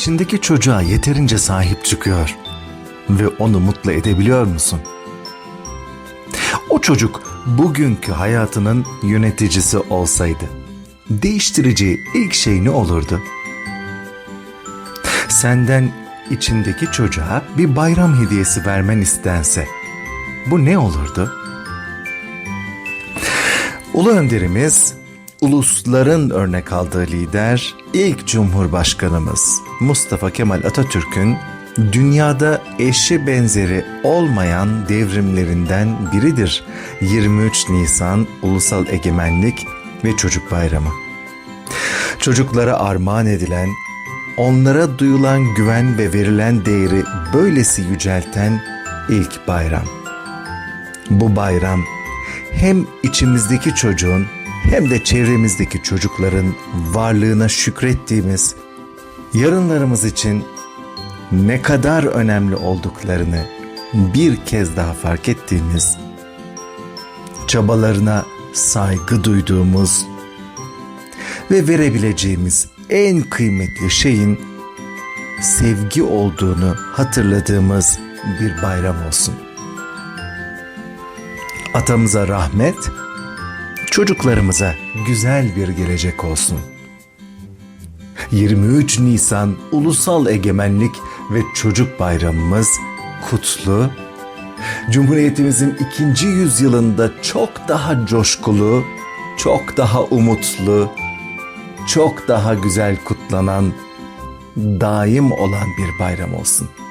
içindeki çocuğa yeterince sahip çıkıyor ve onu mutlu edebiliyor musun? O çocuk bugünkü hayatının yöneticisi olsaydı, değiştireceği ilk şey ne olurdu? Senden içindeki çocuğa bir bayram hediyesi vermen istense, bu ne olurdu? Ulu önderimiz, ulusların örnek aldığı lider, ilk cumhurbaşkanımız Mustafa Kemal Atatürk'ün dünyada eşi benzeri olmayan devrimlerinden biridir 23 Nisan Ulusal Egemenlik ve Çocuk Bayramı. Çocuklara armağan edilen, onlara duyulan güven ve verilen değeri böylesi yücelten ilk bayram. Bu bayram hem içimizdeki çocuğun hem de çevremizdeki çocukların varlığına şükrettiğimiz, yarınlarımız için ne kadar önemli olduklarını bir kez daha fark ettiğimiz, çabalarına saygı duyduğumuz ve verebileceğimiz en kıymetli şeyin sevgi olduğunu hatırladığımız bir bayram olsun. Atamıza rahmet, çocuklarımıza güzel bir gelecek olsun. 23 Nisan Ulusal Egemenlik ve Çocuk Bayramımız kutlu, Cumhuriyetimizin ikinci yüzyılında çok daha coşkulu, çok daha umutlu, çok daha güzel kutlanan, daim olan bir bayram olsun.''